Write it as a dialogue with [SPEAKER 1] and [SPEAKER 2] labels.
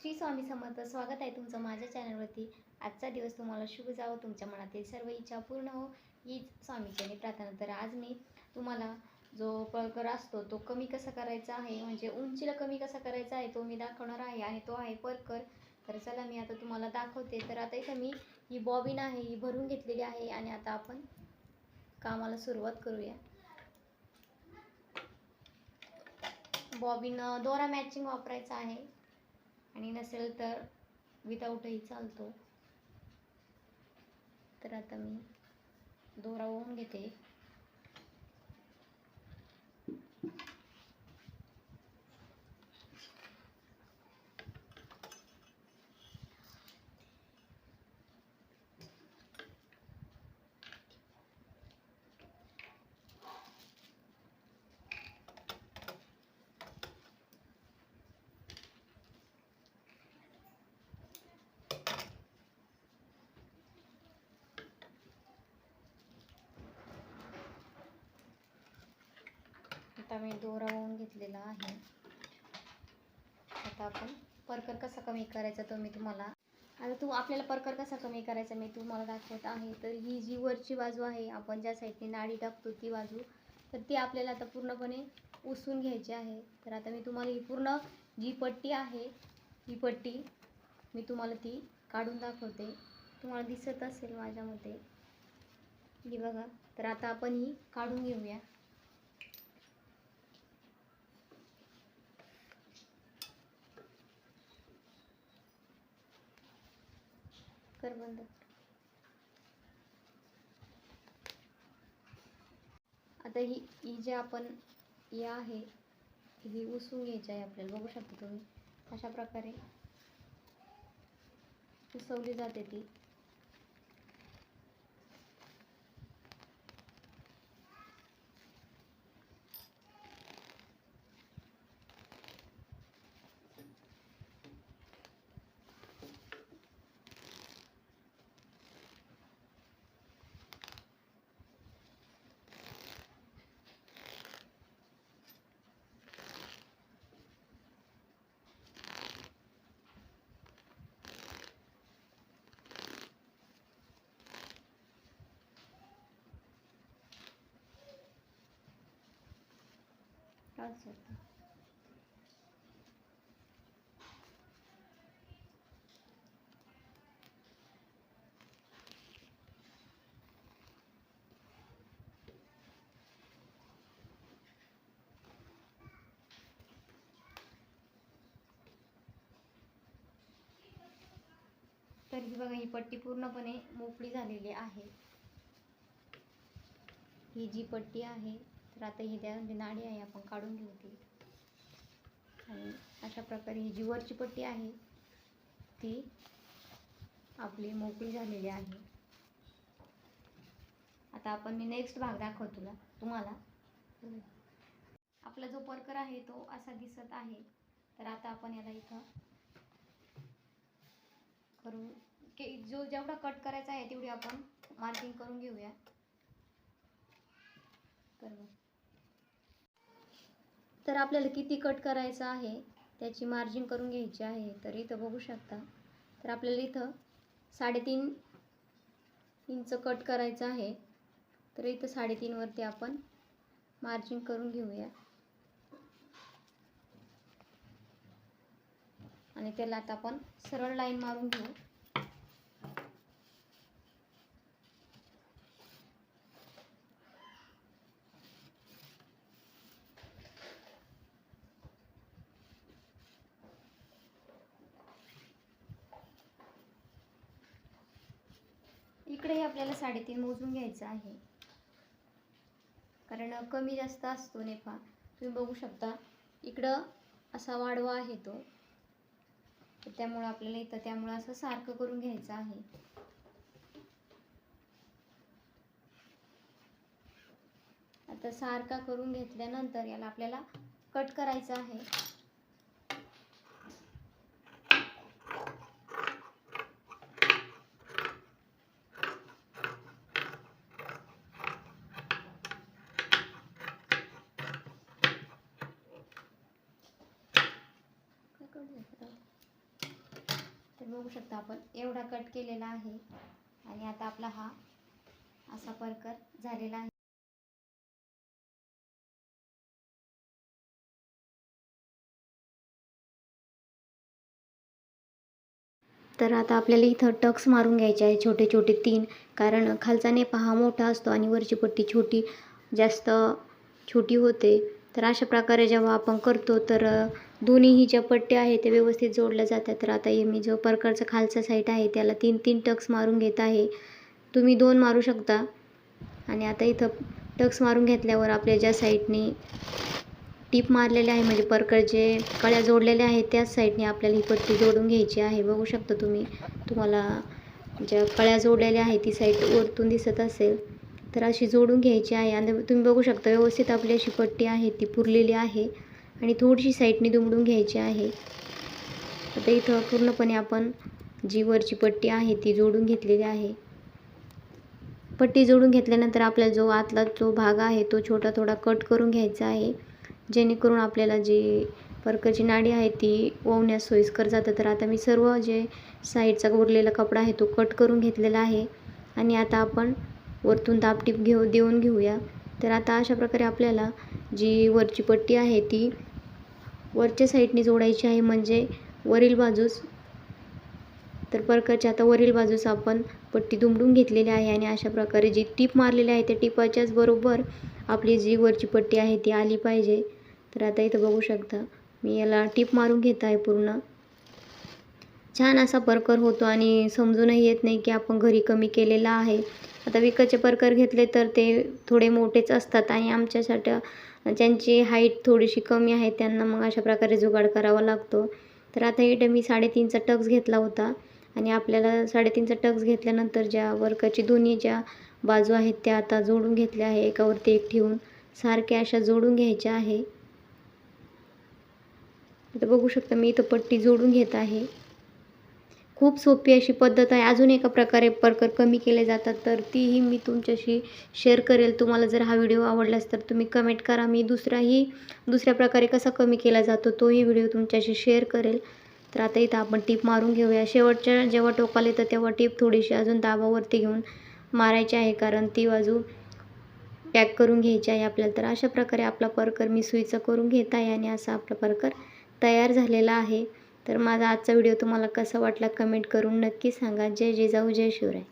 [SPEAKER 1] श्री स्वामी समर्थ स्वागत आहे तुमचं माझ्या चॅनलवरती. आजचा दिवस तुम्हाला शुभ जावं तुमच्या मनातील सर्व इच्छा पूर्ण हो. हीच स्वामीचरणी प्रार्थना. तर आज मी तुम्हाला जो पळकर असतो तो कमी कसा करायचा आहे म्हणजे उंचीला कमी कसा करायचा आहे तो मी दाखवणार आहे आणि तो आहे परकर. तर चला मी आता तुम्हाला दाखवते. तर आता इथं मी ही बॉबिन आहे ही भरून घेतलेली आहे आणि आता आपण कामाला सुरुवात करूया. बॉबिन दोरा मॅचिंग वापरायचा आहे. आणि नसेल तर विदाऊटही चालतो. तर आता मी दोरा ओवून घेते. आता मी दोरा ओवून घेतलेला आहे. आता आपण परकर कसा कमी करायचा तो मी तुम्हाला आता तू आपल्याला परकर कसा कमी करायचा मी तुम्हाला दाखवत आहे. तर ही जी वरची बाजू आहे आपण ज्या साईडने नाडी टाकतो ती बाजू तर ती आपल्याला आता पूर्णपणे उसून घ्यायची आहे. तर आता मी तुम्हाला ही पूर्ण जी पट्टी आहे ही पट्टी मी तुम्हाला ती काढून दाखवते. तुम्हाला दिसत असेल माझ्या मते ही बघा. तर आता आपण ही काढून घेऊया. कर बंद आता ही ही जे आपण या आहे ही उसून घ्यायची आहे आपल्याला. बघू शकता तुम्ही अशा प्रकारे उसवली जाते ती. असं तर ही बघा ही पट्टी पूर्णपणे मोकळी झालेली आहे. ही जी पट्टी आहे तर आता ही त्या जी नाडी आहे आपण काढून घेऊ ती. आणि अशा प्रकारे ही जी वरची पट्टी आहे ती आपली मोकळी झालेली आहे. आता आपण मी नेक्स्ट भाग दाखव तुला तुम्हाला. आपला जो परकर आहे तो असा दिसत आहे. तर आता आपण याला इथं करू की जो जेवढा कट करायचा आहे तेवढी आपण मार्किंग करून घेऊया. तर तर आपल्याला किती कट करायचं आहे त्याची मार्जिन करून घ्यायची आहे तर इथं बघू शकता. तर आपल्याला इथं साडेतीन इंच कट करायचं आहे. तर इथं साडेतीनवरती आपण मार्जिन करून घेऊया. आणि त्याला आता आपण सरळ लाईन मारून घेऊ. आपल्याला साडेतीन मोजून घ्यायचं आहे. कारण कमी जास्त असतो नेफा. तुम्ही बघू शकता इकडं असा वाढवा आहे तो. त्यामुळं आपल्याला इथं त्यामुळं असं सारखं करून घ्यायचं आहे. आता सारखा करून घेतल्यानंतर याला आपल्याला कट करायचं आहे. बघू शकता आपण. एवढा कट केलेला आहे. आणि आता आपला हा असा परकर झालेला आहे. तर आता आपल्याला इथं टक्स मारून घ्यायचे आहे छोटे छोटे तीन. कारण खालचा नेपा हा मोठा असतो आणि वरची पट्टी छोटी जास्त छोटी होते. तर अशा प्रकारे जेव्हा आपण करतो तर दोन्हीही ज्या पट्ट्या आहेत त्या व्यवस्थित जोडल्या जातात. तर आता हे मी जो प्रकारचा खालचा साईट आहे त्याला तीन तीन टक्स मारून घेत आहे. तुम्ही दोन मारू शकता. आणि आता इथं टक्स मारून घेतल्यावर आपल्या ज्या साईडने टीप मारलेले आहे म्हणजे परकर जे कळ्या जोडलेल्या आहेत त्याच साईडने आपल्याला ही पट्टी जोडून घ्यायची आहे. बघू शकता तुम्ही तुम्हाला ज्या कळ्या जोडलेल्या आहेत ती साईड वरतून दिसत असेल. तर अशी जोडून घ्यायची आहे. आणि तुम्ही बघू शकता व्यवस्थित आपली अशी पट्टी आहे ती पुरलेली आहे. आणि थोडीशी साईडने दुमडून घ्यायची आहे. आता इथं पूर्णपणे आपण जी वरची पट्टी आहे ती जोडून घेतलेली आहे. पट्टी जोडून घेतल्यानंतर आपला जो आतला जो भाग आहे तो छोटा थोडा कट करून घ्यायचा आहे. जेणेकरून आपल्याला जी परकरची नाडी आहे ती ओवण्यास सोयीस्कर जातं. तर आता मी सर्व जे साईडचा उरलेला कपडा आहे तो कट करून घेतलेला आहे. आणि आता आपण वरतून दाबटीप घेऊ देऊन घेऊया. तर आता अशा प्रकारे आपल्याला जी वरची पट्टी आहे ती वरच्या साईडने जोडायची आहे म्हणजे वरील बाजूस. तर परकरच्या आता वरील बाजूस आपण पट्टी दुमडून घेतलेली आहे आणि अशा प्रकारे जी टीप मारलेली आहे त्या टिपाच्याच बरोबर आपली जी वरची पट्टी आहे ती आली पाहिजे. तर आता इथं बघू शकता मी याला टीप मारून घेत आहे पूर्ण. छान असा परकर होतो आणि समजूनही येत नाही की आपण घरी कमी केलेला आहे. आता विकतचे परकर घेतले तर ते थोडे मोठेच असतात आणि आमच्यासाठी ज्यांची हाईट थोडीशी कमी आहे त्यांना मग अशा प्रकारे जुगाड करावा लागतो. तर आता इथे मी साडेतीनचा टक्स घेतला होता आणि आपल्याला साडेतीनचा टक्स घेतल्यानंतर ज्या वर्काची दोन्ही ज्या बाजू आहेत त्या आता जोडून घेतल्या आहे. एकावरती एक ठेवून सारख्या अशा जोडून घ्यायच्या आहे. आता बघू शकता मी इथं पट्टी जोडून घेत आहे. खूप सोपी अशी पद्धत आहे. अजून एका प्रकारे परकर कमी केले जातात तर तीही मी तुमच्याशी शेअर करेल. तुम्हाला जर हा व्हिडिओ आवडलास तर तुम्ही कमेंट करा. मी दुसराही दुसऱ्या प्रकारे कसा कमी केला जातो तोही व्हिडिओ तुमच्याशी शेअर करेल. तर आता इथं आपण टीप मारून घेऊया. शेवटच्या जेव्हा टोकाला येतं तेव्हा टीप थोडीशी अजून दाबावरती घेऊन मारायची आहे कारण ती बाजू पॅक करून घ्यायची आहे आपल्याला. तर अशा प्रकारे आपला परकर मी सुईचा करून घेत आहे आणि असा आपला परकर तयार झालेला आहे. तर माझा आजचा व्हिडिओ तुम्हाला कसा वाटला कमेंट करून नक्की सांगा. जय जिजाऊ जय शिवराय.